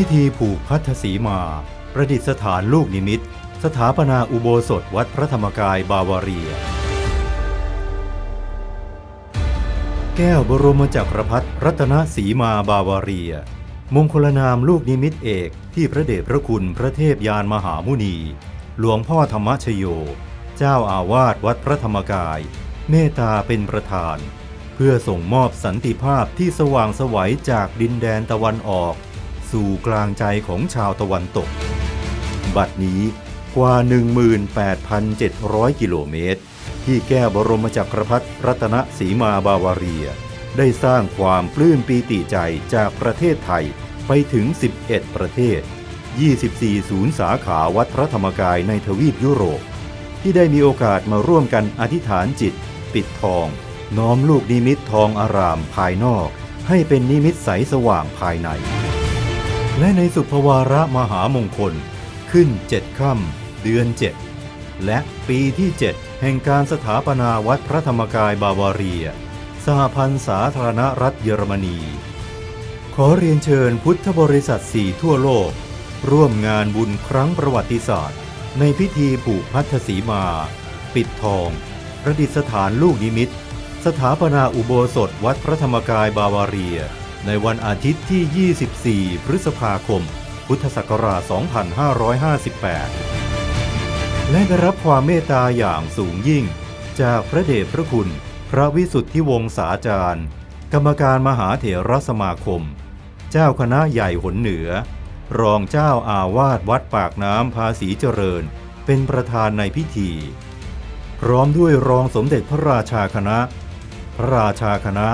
พิธีผูกพัทธสีมา ประดิษฐานลูกนิมิต สถาปนาอุโบสถวัดพระธรรมกายบาวาเรีย แก้วบรมจักรพรรดิรัตนสีมาบาวาเรีย มงคลนามลูกนิมิตเอกที่พระเดชพระคุณพระเทพยานมหามุนี หลวงพ่อธรรมชโย เจ้าอาวาสวัดพระธรรมกาย เมตตาเป็นประธาน เพื่อส่งมอบสันติภาพที่สว่างสวัยจากดินแดนตะวันออก สู่กลางใจของชาวตะวันตก บัดนี้กว่า 18,700 กิโลเมตร ที่แก้วบรมจักรพรรดิรัตนสีมาบาวาเรีย ได้สร้างความปลื้มปีติใจจากประเทศไทยไปถึง 11 ประเทศ 24 ศูนย์สาขาวัดพระธรรมกายในทวีปยุโรป ที่ได้มีโอกาสมาร่วมกันอธิษฐานจิต ปิดทอง น้อมลูกนิมิตทองอารามภายนอก ให้เป็นนิมิตใสสว่างภายใน และในสุภวาระมหามงคล ขึ้นเจ็ดค่ำเดือนเจ็ดและปีที่ 7 แห่งการสถาปนาวัดพระธรรมกายบาวาเรีย สหพันธ์สาธารณรัฐเยอรมนี ขอเรียนเชิญพุทธบริษัทสี่ทั่วโลก ร่วมงานบุญครั้งประวัติศาสตร์ ในพิธีผูกพัทธสีมา ปิดทอง ประดิษฐานลูกนิมิต สถาปนาอุโบสถวัดพระธรรมกายบาวาเรีย ในวันอาทิตย์ที่ 24 พฤษภาคม พุทธศักราช 2558 และได้รับความเมตตาอย่างสูงยิ่ง จากพระเดชพระคุณ พระวิสุทธิวงศาจารย์ กรรมการมหาเถรสมาคม เจ้าคณะใหญ่หนเหนือ รองเจ้าอาวาสวัดปากน้ำภาษีเจริญ เป็นประธานในพิธี พร้อมด้วยรองสมเด็จพระราชาคณะ พระราชาคณะ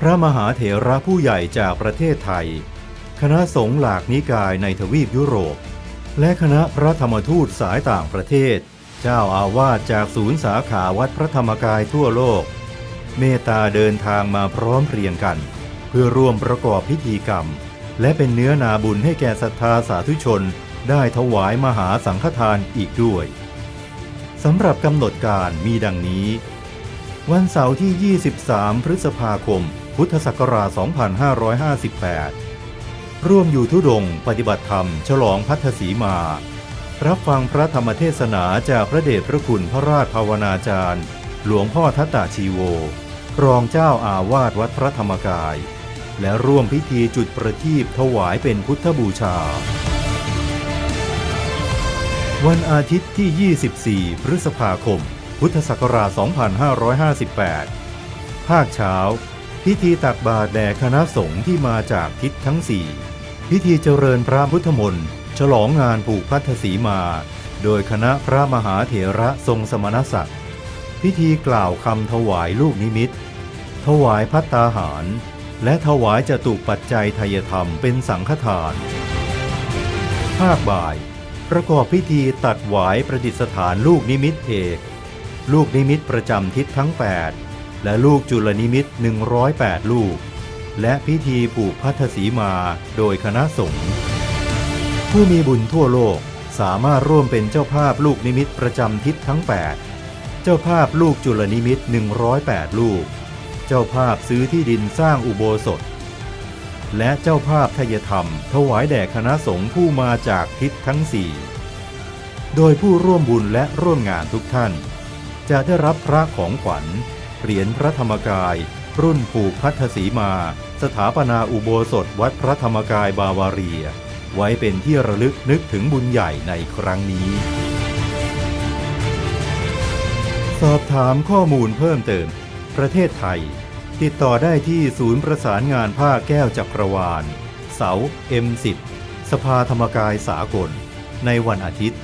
พระมหาเถระผู้ใหญ่จากประเทศไทย คณะสงฆ์หลากนิกายในทวีปยุโรป และคณะพระธรรมทูตสายต่างประเทศ เจ้าอาวาสจากศูนย์สาขาวัดพระธรรมกายทั่วโลก เมตตาเดินทางมาพร้อมเพรียงกัน เพื่อร่วมประกอบพิธีกรรม และเป็นเนื้อนาบุญให้แก่ศรัทธาสาธุชน ได้ถวายมหาสังฆทานอีกด้วยสำหรับกำหนดการมีดังนี้ วันเสาร์ที่ 23 พฤษภาคม พุทธศักราช 2558 ร่วมอยู่ทุดงปฏิบัติธรรม ฉลองพัทธสีมา รับฟังพระธรรมเทศนาจากพระเดชพระคุณพระราชภาวนาจารย์ หลวงพ่อทัตตาชีโว รองเจ้าอาวาสวัดพระธรรมกาย และร่วมพิธีจุดประทีปถวายเป็นพุทธบูชา วันอาทิตย์ที่ 24 พฤษภาคม พุทธศักราช 2558 ภาคเช้า พิธีตักบาตรแด่คณะสงฆ์ที่มาจากทิศทั้ง4พิธีเจริญพระพุทธมนต์ฉลองงานผูกพัทธสีมา โดยคณะพระมหาเถระทรงสมณศักดิ์พิธีกล่าวคำถวายลูกนิมิต ถวายพัตตาหาร และถวายจตุปัจจัยทยธรรมเป็นสังฆทาน ภาคบ่าย ประกอบพิธีตัดหวายประดิษฐานลูกนิมิตเอก ลูกนิมิตประจำทิศทั้ง 8 และลูกจุลนิมิต 108 ลูก และพิธีผูกพัทธสีมาโดยคณะสงฆ์ผู้มีบุญทั่วโลกสามารถร่วมเป็นเจ้าภาพลูกนิมิตประจำทิศทั้ง 8 เจ้าภาพลูกจุลนิมิต 108 ลูก เจ้าภาพซื้อที่ดินสร้างอุโบสถ และเจ้าภาพทยธรรม ถวายแด่คณะสงฆ์ผู้มาจากทิศทั้งสี่โดยผู้ร่วมบุญและร่วมงานทุกท่าน จะได้รับพระของขวัญ เหรียญพระธรรมกาย รุ่นผูกพัทธสีมา สถาปนาอุโบสถวัดพระธรรมกายบาวาเรีย ไว้เป็นที่ระลึกนึกถึงบุญใหญ่ในครั้งนี้ สอบถามข้อมูลเพิ่มเติม ประเทศไทย ติดต่อได้ที่ศูนย์ประสานงานภาคแก้วจักรวาล เสา M10 สภาธรรมกายสากล ในวันอาทิตย์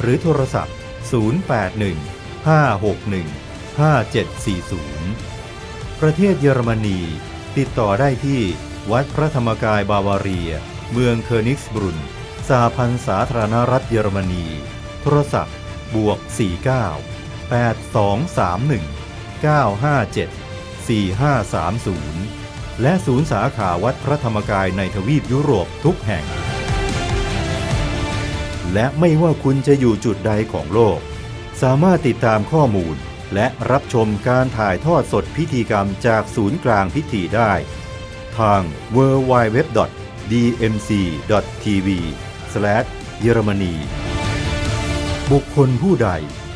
หรือโทรศัพท์ 081 561 5740 ประเทศเยอรมนี ติดต่อได้ที่วัดพระธรรมกายบาวาเรีย เมืองเคอร์นิกส์บรุนสหพันธ์สาธารณรัฐเยอรมนี โทรศัพท์ บวก 49 8231 957 4530 และศูนย์สาขาวัดพระธรรมกายในทวีปยุโรปทุกแห่ง และไม่ว่าคุณจะอยู่จุดใดของโลก สามารถติดตามข้อมูล และรับชมการถ่ายทอดสดพิธีกรรมจากศูนย์กลางพิธีได้ ทาง w w w dmc.tv เยอรมนีบุคคลผู้ใด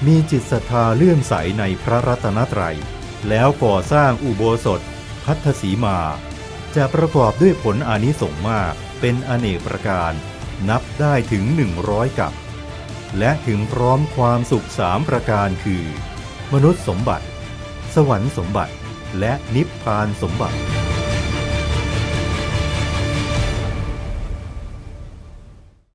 มีจิตศรัทธาเลื่อมใสในพระรัตนตรัย แล้วก่อสร้างอุโบสถ พัทธสีมา จะประกอบด้วยผลอานิสงส์มากเป็นอเนกประการ นับได้ถึง 100 กับ และถึงพร้อมความสุขสามประการคือ มนุษย์สมบัติ สวรรค์สมบัติ และนิพพานสมบัติ